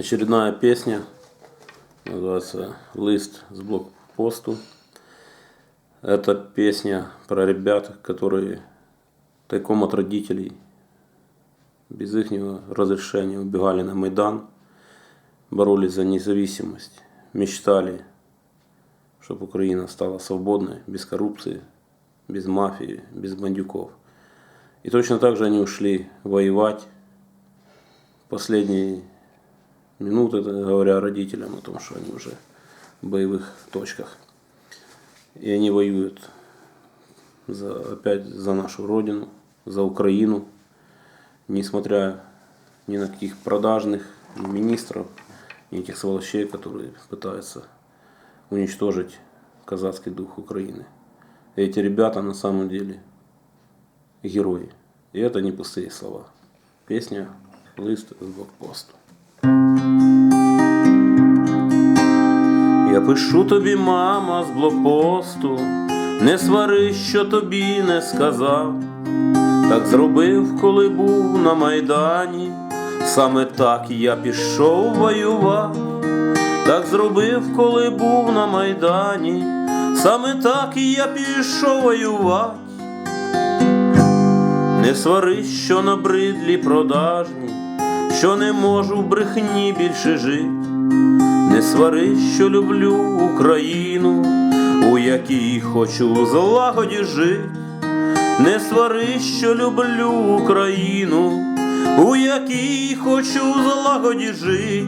Очередная песня называется «Лист с блокпосту». Это песня про ребят, которые тайком от родителей, без их разрешения убегали на Майдан, боролись за независимость, мечтали, чтобы Украина стала свободной, без коррупции, без мафии, без бандюков. И точно так же они ушли воевать последние минуты, говоря родителям о том, что они уже в боевых точках. И они воюют за, опять за нашу родину, за Украину, несмотря ни на каких продажных ни министров, ни этих сволочей, которые пытаются уничтожить казацкий дух Украины. И эти ребята на самом деле герои. И это не пустые слова. Песня «Лист з блокпосту». Пишу тобі, мама, з блокпосту, не свари, що тобі не сказав. Так зробив, коли був на Майдані, саме так я пішов воювати. Так зробив, коли був на Майдані, саме так я пішов воювати. Не свари, що набридлі продажні, що не можу в брехні більше жити. Не свари, що люблю Україну, у якій хочу злагоді жити. Не свари, що люблю Україну, у якій хочу злагоді жити.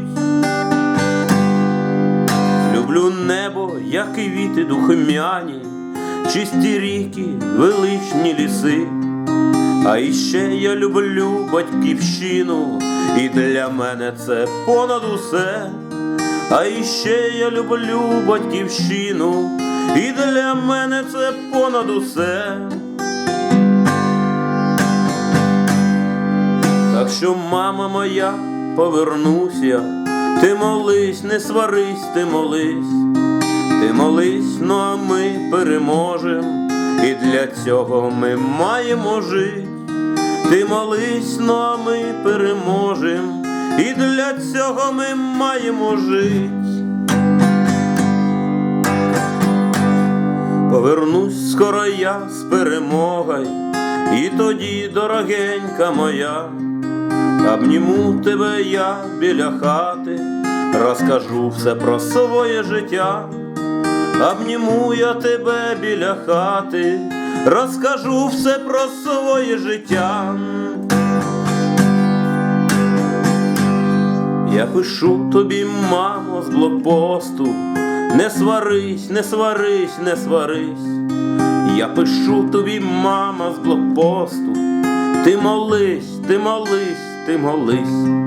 Люблю небо, як і віти духмяні, чисті ріки, величні ліси. А іще я люблю батьківщину, і для мене це понад усе. А іще я люблю батьківщину, і для мене це понад усе. Так що, мама моя, повернусь я, ти молись, не сварись, ти молись, ти молись, ну а ми переможем, і для цього ми маємо жити. Ти молись, ну а ми переможем, і для цього ми маємо жити. Повернусь скоро я з перемогою, і тоді, дорогенька моя, обніму тебе я біля хати, розкажу все про своє життя. Обніму я тебе біля хати, розкажу все про своє життя. Я пишу тобі, мамо, з блокпосту, не сварись, не сварись, не сварись. Я пишу тобі, мама, з блокпосту, ти молись, ти молись, ти молись.